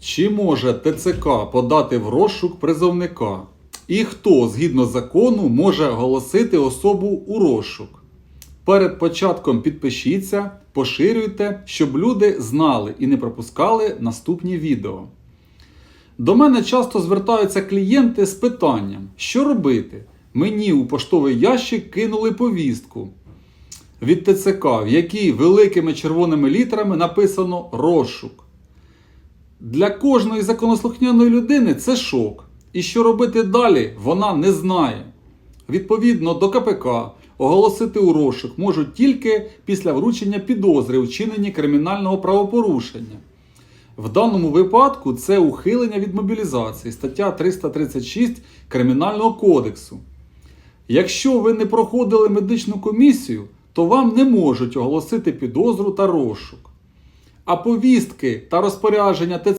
Чи може ТЦК подати в розшук призовника? І хто згідно закону може оголосити особу у розшук? Перед початком підпишіться, поширюйте, щоб люди знали і не пропускали наступні відео. До мене часто звертаються клієнти з питанням, що робити? Мені у поштовий ящик кинули повістку від ТЦК, в якій великими червоними літерами написано розшук. Для кожної законослухняної людини це шок. І що робити далі, вона не знає. Відповідно до КПК оголосити у розшук можуть тільки після вручення підозри у вчиненні кримінального правопорушення. В даному випадку це ухилення від мобілізації, стаття 336 Кримінального кодексу. Якщо ви не проходили медичну комісію, то вам не можуть оголосити підозру та розшук. А повістки та розпорядження ТЦК